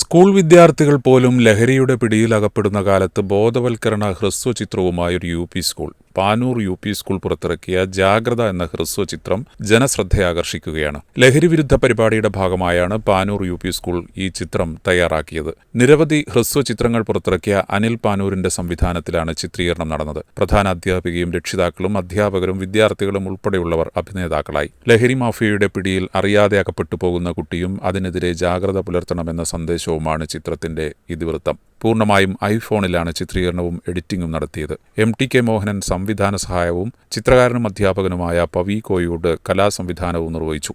School വിദ്യാർത്ഥികൾ പോലും ലഹരിയുടെ പിടിയിലകപ്പെടുന്ന കാലത്ത് ബോധവൽക്കരണ ഹ്രസ്വചിത്രവുമായൊരു U P school. Panoor U P school പുറത്തിറക്കിയ ജാഗ്രത എന്ന ഹ്രസ്വ ചിത്രം ജനശ്രദ്ധയാകർഷിക്കുകയാണ്. ലഹരി വിരുദ്ധ പരിപാടിയുടെ ഭാഗമായാണ് പാനൂർ യു പി സ്കൂൾ ഈ ചിത്രം തയ്യാറാക്കിയത്. നിരവധി ഹ്രസ്വ ചിത്രങ്ങൾ പുറത്തിറക്കിയ അനിൽ പാനൂരിന്റെ സംവിധാനത്തിലാണ് ചിത്രീകരണം നടന്നത്. പ്രധാന അധ്യാപികയും രക്ഷിതാക്കളും അധ്യാപകരും വിദ്യാർത്ഥികളും ഉൾപ്പെടെയുള്ളവർ അഭിനേതാക്കളായി. ലഹരി മാഫിയയുടെ പിടിയിൽ അറിയാതെ അകപ്പെട്ടു പോകുന്ന കുട്ടിയും അതിനെതിരെ ജാഗ്രത പുലർത്തണമെന്ന സന്ദേശവുമാണ് ചിത്രത്തിന്റെ ഇതിവൃത്തം. പൂർണമായും ഐഫോണിലാണ് ചിത്രീകരണവും എഡിറ്റിംഗും നടത്തിയത്. എം ടി കെ മോഹനൻ സംവിധാന സഹായവും ചിത്രകാരനും അധ്യാപകനുമായ പവി കോയോട് കലാസംവിധാനവും നിർവഹിച്ചു.